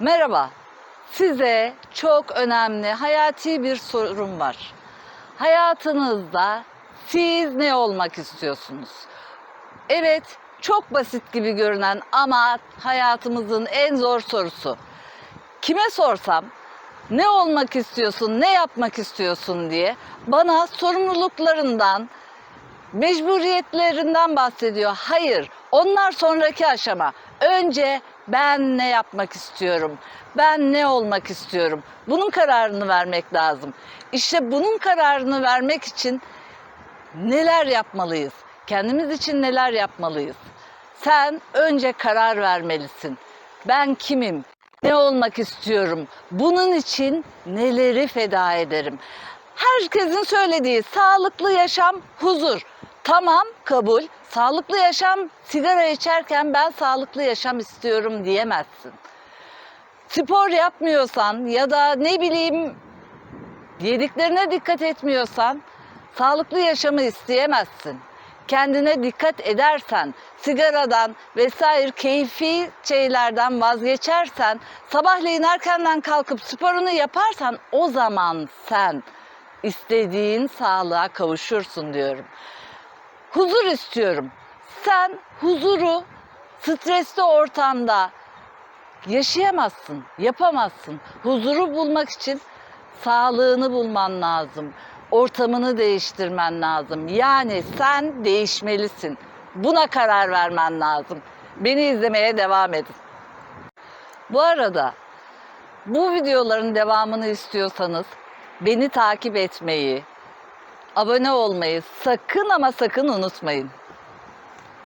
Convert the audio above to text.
Merhaba. Size çok önemli, hayati bir sorum var. Hayatınızda siz ne olmak istiyorsunuz? Evet, çok basit gibi görünen ama hayatımızın en zor sorusu. Kime sorsam ne olmak istiyorsun, ne yapmak istiyorsun diye bana sorumluluklarından, mecburiyetlerinden bahsediyor. Hayır, onlar sonraki aşama. Önce ben ne yapmak istiyorum? Ben ne olmak istiyorum? Bunun kararını vermek lazım. İşte bunun kararını vermek için neler yapmalıyız? Kendimiz için neler yapmalıyız? Sen önce karar vermelisin. Ben kimim? Ne olmak istiyorum? Bunun için neleri feda ederim? Herkesin söylediği sağlıklı yaşam, huzur. Tamam, kabul. Sağlıklı yaşam, sigara içerken ben sağlıklı yaşam istiyorum diyemezsin. Spor yapmıyorsan ya da ne bileyim yediklerine dikkat etmiyorsan sağlıklı yaşamı isteyemezsin. Kendine dikkat edersen, sigaradan vesaire keyfi şeylerden vazgeçersen, sabahleyin erkenden kalkıp sporunu yaparsan o zaman sen istediğin sağlığa kavuşursun diyorum. Huzur istiyorum. Sen huzuru stresli ortamda yaşayamazsın, yapamazsın. Huzuru bulmak için sağlığını bulman lazım. Ortamını değiştirmen lazım. Yani sen değişmelisin. Buna karar vermen lazım. Beni izlemeye devam edin. Bu arada bu videoların devamını istiyorsanız beni takip etmeyi, abone olmayı sakın ama sakın unutmayın.